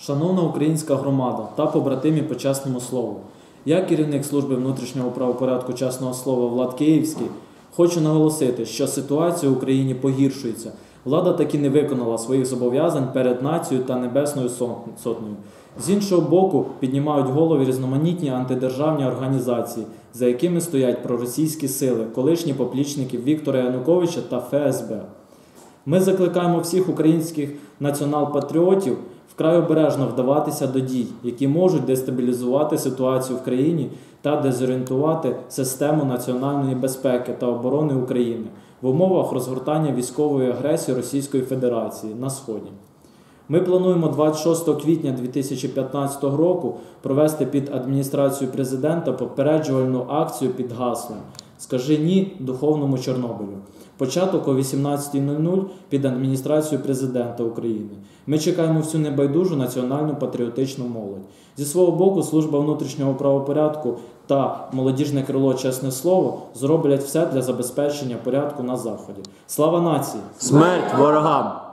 Шановна українська громада та побратимі по чесному слову. Я, керівник служби внутрішнього правопорядку чесного слова Влад Київський, хочу наголосити, що ситуація в Україні погіршується. Влада таки не виконала своїх зобов'язань перед нацією та небесною сотнею. З іншого боку, піднімають голови різноманітні антидержавні організації, за якими стоять проросійські сили, колишні поплічники Віктора Януковича та ФСБ. Ми закликаємо всіх українських націонал-патріотів вкрай обережно вдаватися до дій, які можуть дестабілізувати ситуацію в країні та дезорієнтувати систему національної безпеки та оборони України в умовах розгортання військової агресії Російської Федерації на сході. Ми плануємо 26 квітня 2015 року провести під адміністрацією президента попереджувальну акцію під гаслом Скажи ні духовному Чорнобилю. Початок о 18.00 під адміністрацією президента України. Ми чекаємо всю небайдужу національну патріотичну молодь. Зі свого боку, служба внутрішнього правопорядку та молодіжне крило Чесне Слово зроблять все для забезпечення порядку на заході. Слава нації! Смерть ворогам!